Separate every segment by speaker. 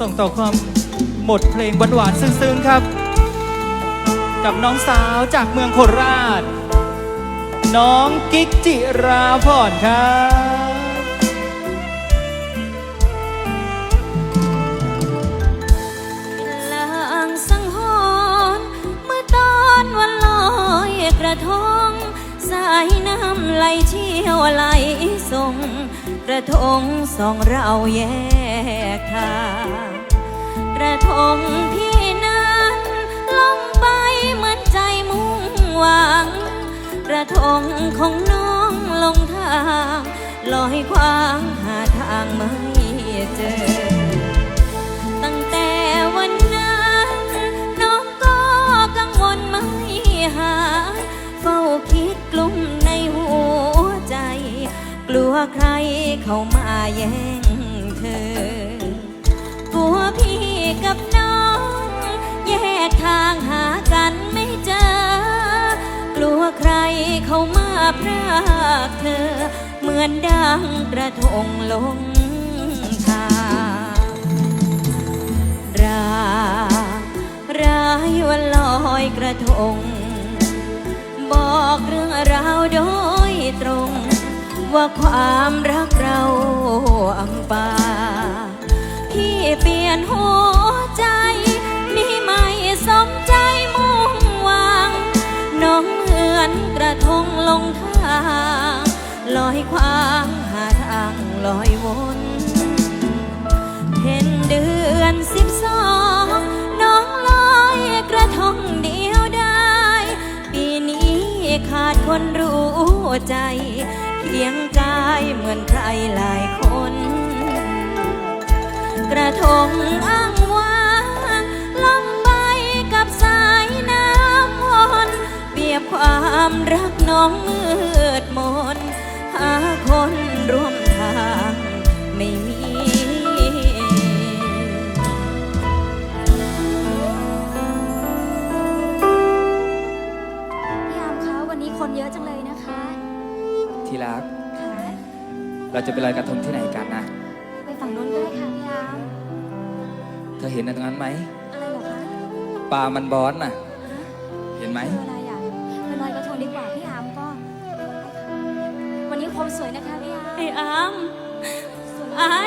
Speaker 1: ส่งต่อความบทเพลงหวานๆซึ้งๆครับ กับน้องสาวจากเมืองโคราช น้องกิ๊กจิราพรครับ
Speaker 2: ลางสังหรณ์เมื่อตอนวันลอยกระทงสายน้ำไหลเชี่ยวไหลส่ง กระทงสองเราแยกทางกระทงพี่นั้นลงไปเหมือนใจมุ่งหวัง กระทงของน้องลงทาง ลอยควางหาทางไม่เจอ วใครเข้ามาแย่งเธอกลัวพี่กับน้อง แยกทางหากันไม่เจอ กลัวใครเข้ามาพรากเธอ เหมือนดังกระทงลงทางราร้ายวันลอยกระทง บอกเรื่องราวโดยตรง ว่าความรักเราอังปาพี่เปลี่ยนหัวใจนี่ไม่สมใจมุ่งหวัง น้องเหมือนกระทงลงทางลอยควางหาทางลอยวนเห็นเดือนสิบสองน้องลอยกระทงเดียวได้ ปีนี้ขาดคนรู้ใจ เคียงกายเหมือนใครหลายคน กระทงอ้างว้างล่องไปกับสายน้ำวนเปรียบความรักน้องมืดมน หาคนร่วมทาง
Speaker 1: รัก
Speaker 3: ค่ะ
Speaker 1: เราจะไปลอยกระทงที่ไหนกันนะ
Speaker 3: ไปฝั่งนู้นก็ได้ค่ะพี่อาม
Speaker 1: เธอเห็นอันนั้นไหม
Speaker 3: อะไรเหรอคะ
Speaker 1: ปลามันบอนน่ะ
Speaker 3: ฮะ
Speaker 1: เห็นไหม
Speaker 3: คืออะไรอะไปลอยกระทงดีกว่าพี่อามก็ได้ค่ะวันนี้ความสวยนะคะพี่อาม
Speaker 2: ไอ้อามไอ้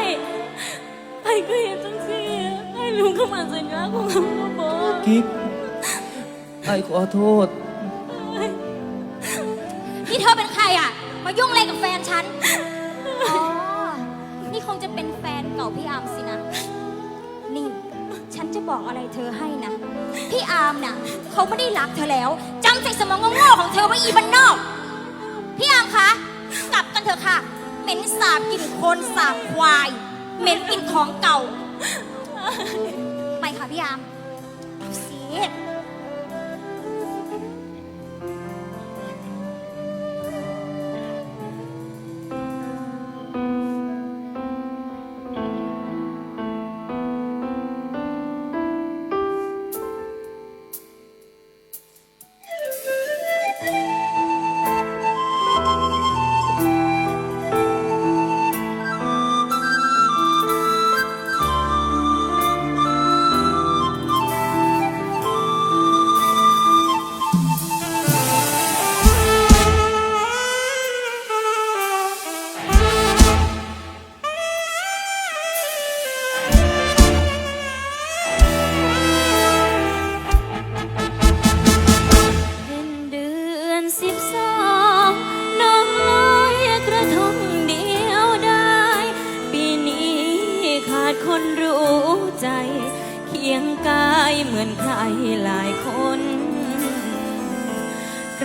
Speaker 2: ไอ้ก็เห็นจังสิไอ้ลุงเข้ามาสัญญาของเราบอก
Speaker 1: กิ๊กไอ้ขอโทษ
Speaker 3: มายุ่งอะไรกับแฟนฉัน อ๋อ นี่คงจะเป็นแฟนเก่าพี่อามสินะ นี่ ฉันจะบอกอะไรเธอให้นะ พี่อาร์มน่ะเขาไม่ได้รักเธอแล้วจำใส่สมองโง่ๆของเธอไว้อีบันนอก พี่อาร์มคะกลับกันเถอะค่ะ เหม็นสาบกลิ่นโคลนสาบควาย เหม็นกลิ่นของเก่า ไปค่ะพี่อาร์มเอาสิ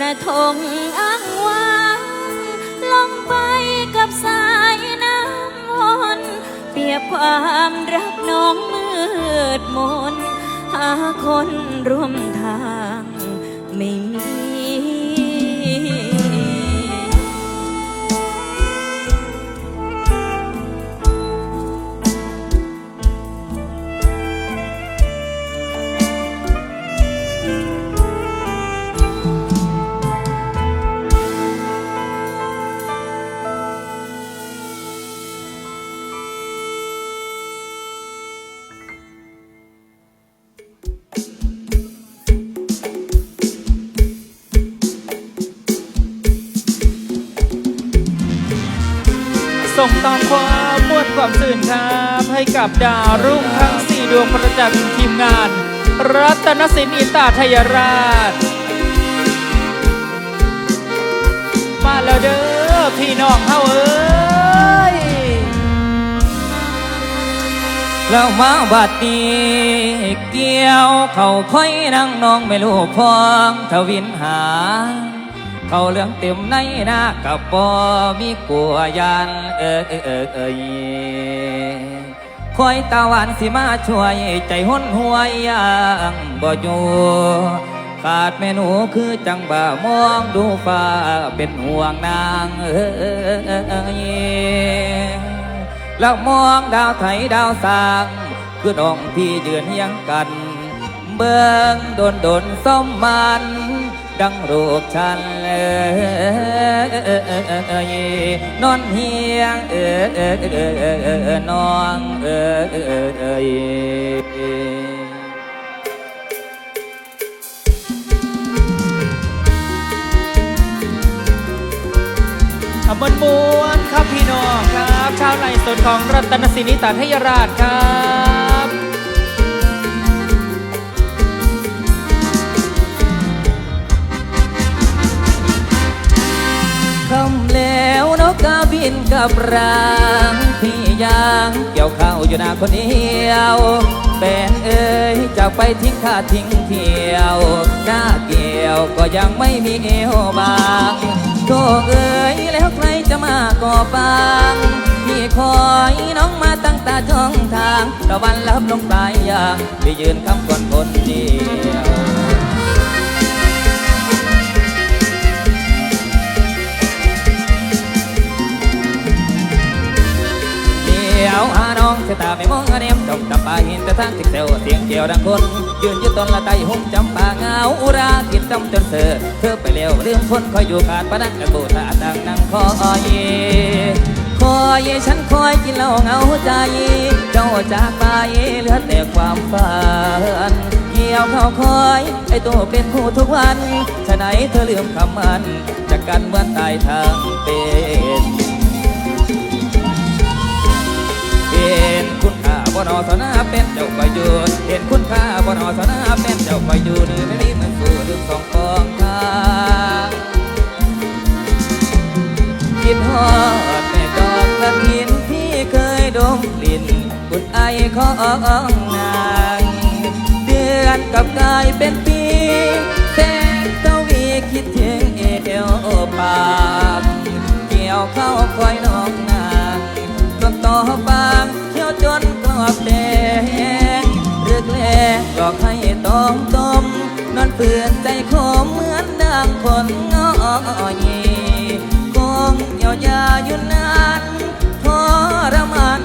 Speaker 2: ระทงอ้างว้างลงไปกับสายน้ำวนเปรียบความรักน้องมืดมน หาคนร่วมทางไม่มี
Speaker 1: ส่งต่อความมวลความสื่นครับ ให้กับดาวรุ่งทั้งสี่ดวงประจำทีมงาน รัตนสินอิตาทยราช มาแล้วเด้อพี่น้องเฮาเอ้ย
Speaker 4: แล้วมาบัดนี้เกี่ยวเขาค่อยนั่งน้องไม่รู้พ้องทวินหา เขาเรื่องเต็มในหน้ากับปอมีกลัวยันเออเออเออเอยคอยตาหวานสิมาช่วยใจห้นหวยยังบ่อยู่ขาดเมนูคือจังบ่ามองดูฟ้าเป็นห่วงนางเออเออเออเอยแล้วมองดาวไทยดาวสางคือดองพี่ยืนเฮียงกัน เบื้องโดนโดนส้มมัน ดังรูปฉันเอยนอนเฮียงเออเออเออเออน้องเออเออเออเอย
Speaker 1: ขบวนมวนครับพี่น้องครับ ชาวไร่สนของรัตนสินิตาทยราชครับ
Speaker 4: แล้วนกกาบินกับรางพี่ยางเกี่ยวข้าวอยู่นาคนเดียวแบนเอ้ยจากไปทิ้งข้าทิ้งเที่ยวหน้าเกี่ยวก็ยังไม่มีเอวบางโธ่เอ้ยแล้วใครจะมาก่อฟางพี่คอยน้องมาตั้งตาจ้องทางตะวันลับลงปลายยางไปยืนคำก่อนคนเดียว องเสยตาไม่มองเนียมจมจับปาหินแต่ทางติดเซวเสียงเกี่ยวดังคนยืนอยู่ต้นละไตหุ่มจำปาเงาอุรากินจำจนเสือเธอไปเร็วลืมคนคอยอยู่ขาดประนักกันบูตาดังนั่งคอยคอยฉันคอยกินเหล้าเงาใจ เจ้าจากไปเหลือแต่ความฝันเกี่ยวเข้าคอย ไอตัวเป็นคู่ทุกวันฉะไหนเธอลืมคำมันจากกันเหมือนตายทางเป็น อสนาเป็นเจ้าคอยอยู่เห็นคุณค่าบนอสนาเป็นเจ้าคอยอยู่นี่ไม่มีมันสู้ลืมสองกองทางคิดฮอดแม่ดอกกระถินที่เคยดมกลิ่นบุญไอของนางเดือนกับกายเป็นปีแสงตะวีคิดถึงเอวปากเกี่ยวเข้าคอยน้องนา อบแดงเรือกแลกหลอกให้ตอมต้มนอนเปื่อนใจคมเหมือนดังคนงอยคงเยาวยาอยู่นานทรมาน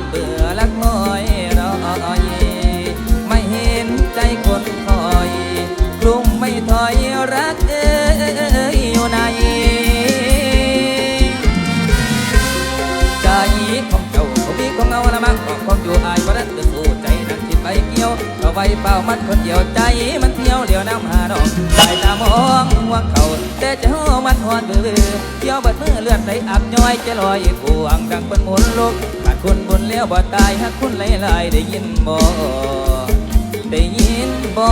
Speaker 4: อายู่อายว่านั้จะสู้ใจนักที่ไปเกี่ยวเอาไว้เป่ามันคนเดียวใจมันเที่ยวเดียวน้ำหาดอกสายตามองห่วงเขาแต่เจ้ามันหอนเบื่อเกี่ยวบัดมือเลือดไหลอับย้อยจะลอยพวงดังเป็นหมุนลูกขาดคุณบุญเลี้ยวบ่ตายหากคุณไหลไหลได้ยินบ่ได้ยินบ่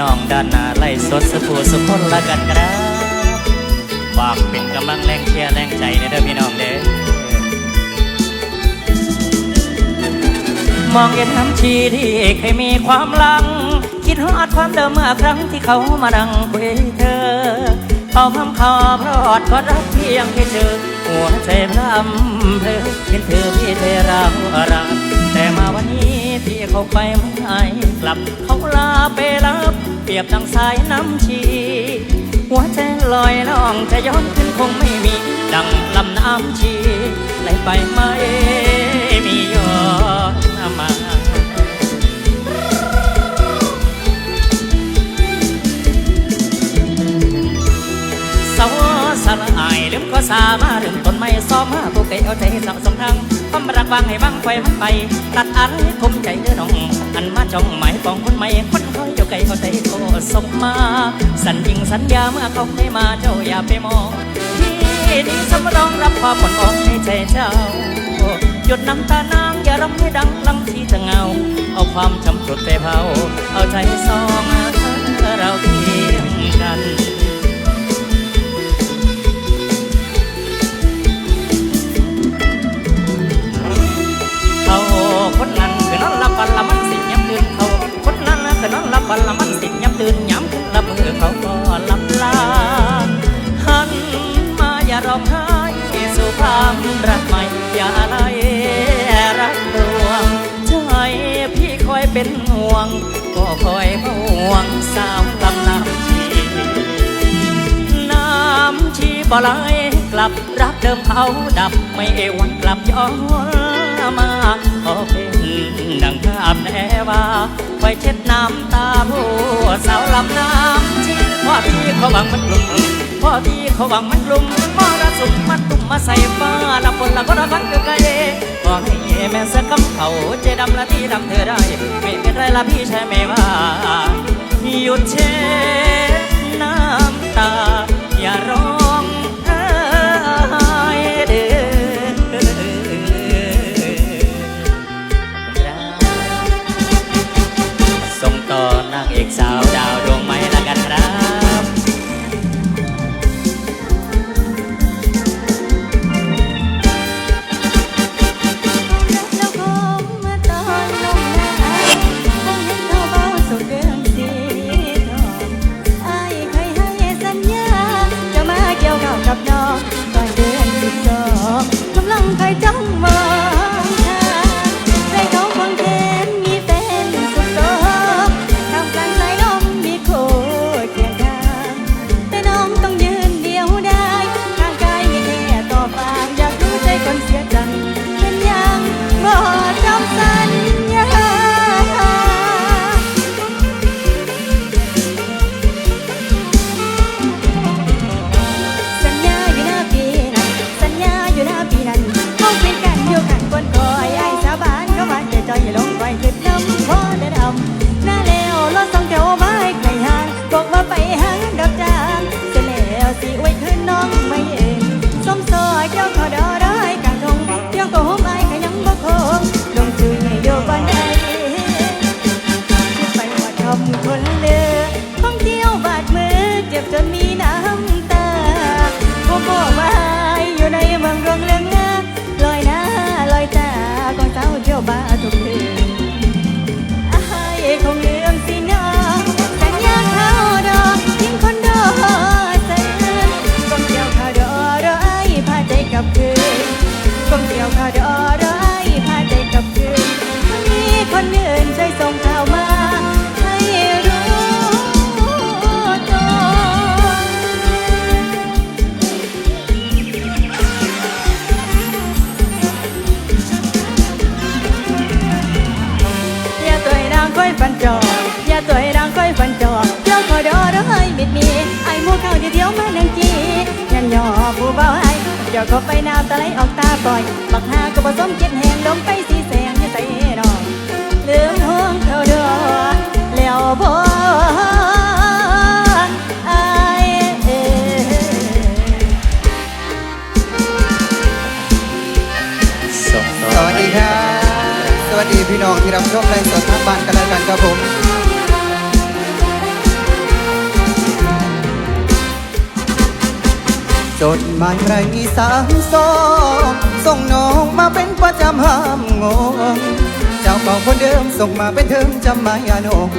Speaker 5: น้องด้านหน้าไล่สดสุภูสุคนละกันครับฝากเป็นกำลังแรงเชียร์แรงใจในเด้อพี่น้องเด้อมองเห็นน้ำชีที่เคยมีความลัง คิดฮอดความเดิมเมื่อครั้งที่เขามาดังคุยเธอเอาคำขอพรอดก็รักเพียงแค่เธอ หัวใจพร่ำเพอเห็นเธอพี่เธอเรารักแต่มาวันนี้ เขาไปไม่กลับเขาลาไปรับ เปรียบดังสายน้ำชี หัวใจลอยล่องจะย้อนขึ้นคงไม่มี ดังลำน้ำชีไหลไปไม่มีย้อนมาสาวสละอายลืมก็สามาลืมต้นไม้ซ้อมมาผู้ไก่เอาใจสาวสองทาง ความรักวางให้บังไฟมันไปตัดอันให้คมใจเด้อน้อง อันมาจ้องหมายปองคนใหม่คนคอยเจ้าไก่เอาใจโทส่งมา สัญญิงสัญญาเมื่อเขาได้มาเจ้าอย่าไปมองที่นี่สำรองรับความผ่อนอ่อนในใจเจ้าหยดน้ำตานางอย่าร้องให้ดังลำที่จะเงา เอาความช้ำสุดไปเผา เอาใจซองเราที ลับฝันละมันสิย้ำตื่นย้ำขึ้นละมือเขาก็หลับลาหันมาอย่าร้องไห้สู่ความรักใหม่อย่าอะไรรักดวงใจพี่คอยเป็นห่วง ก็คอยห่วงสาวลำน้ำชีน้ำชีบ่ไหลกลับรักเดิมเขาดับไม่เอวันกลับย้อนมาขอเป็น ดังภาพแนว่าไว้เช็ดน้ำตาผู้สาวลำน้ำชีพ่อที่เขาหวังมันกลุ่มพ่อที่เขาหวังมันกลุ่มมอระสุมมันตุ่มมาใส่ฟ้าละฝนละก็ระฟังกือไกลขอให้แม่สักคำเขาเจดำละที่ดำเธอได้ไม่เป็นไรละพี่ใช่ไหมว่าหยุดเช็ ไอ้เดี๋
Speaker 2: ยวก็ไปน้ำตะไลออกตาปล่อย บักหาก็ผสมเจ็ดแหงลงไปสีแสงอยู่ใส่นองลืมห้องเขาดอแล้วบ่
Speaker 5: ส
Speaker 6: วัสดีครับ สวัสดีพี่น้องที่รับชมในสดทางบ้านกันแล้วกันครับผม จดหมายไรสามสองส่งน้องมาเป็นประจำห้ามงง เจ้าของคนเดิมส่งมาเป็นเทิมจำไม่อนง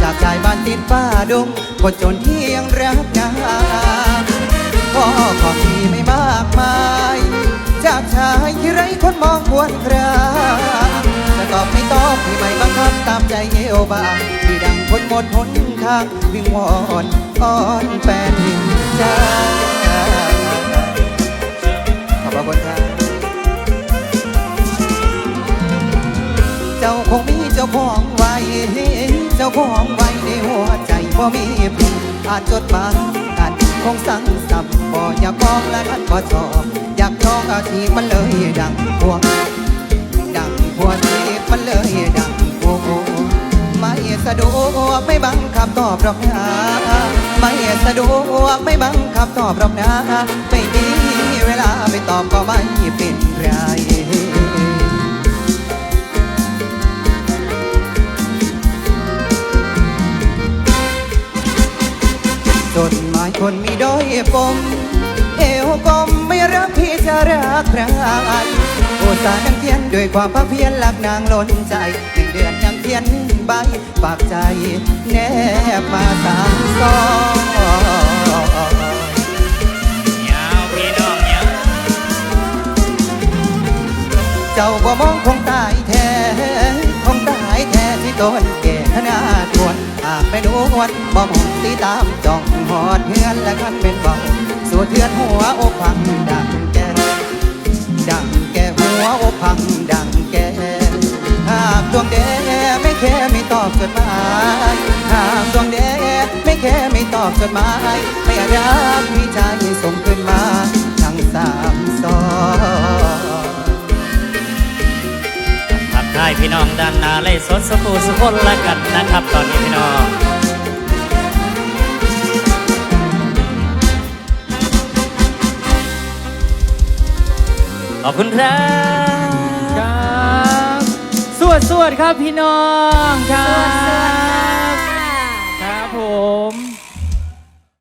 Speaker 6: จากชายบ้านติดป้าดงคนจนที่ยังรักงานพ่อของพี่ไม่มากมาย จากชายที่ไรคนมองควรคราจะตอบไม่ตอบพี่ไม่บังคับตามใจเอวบางที่ดังคนหมดหนทางวิงวอนอ้อนแฟนใจ พระคุณครับเจ้าคงมีเจ้าของไว้ เจ้าของไว้ในหัวใจบ่มีพี่อ่านจดหมายอ่านคงสั่งสับบ่อยากบอกและกันบ่ชอบอยากจองอาชีมันเลยดังพวงดังหัวทีมันเลยดังโอ้โหไม่สะดวกไม่บังคับตอบหรอกนะไม่สะดวกไม่บังคับตอบหรอกนะไม่มี เวลาไปตอบก็ไม่เป็นไรจดหมายคนมีด้อยปม เอวกลมไม่รักพี่จะรักใครโอสานังเทียนด้วยความภาคเพียรหลักนางล้นใจหนึ่งเดือนยังเทียนหนึ่งใบฝากใจแนบมาสามซอง เจ้าบ่มองคงตายแท้คงตายแท้ที่ต้นแก่ขนาดทวนหากไปดูวันบ่มองตีตามจ้องหอดเฮือนและคันเป็นเบาสู่เทือนหัวอกพังดังแก่ดังแก่หัวอกพังดังแก่หากดวงแดไม่แค่ไม่ตอบจดหมายหากดวงแดไม่แค่ไม่ตอบจดหมายไม่รักพี่ชายส่งขึ้นมาทั้งสามซองา
Speaker 5: ยพี่น้องด้านนาเล่สดสกูสุลนละกันนะครับ ตอนนี้พี่น้องขอบคุณครับ
Speaker 1: ครับสวดสวดครับพี่น้องครับครับผม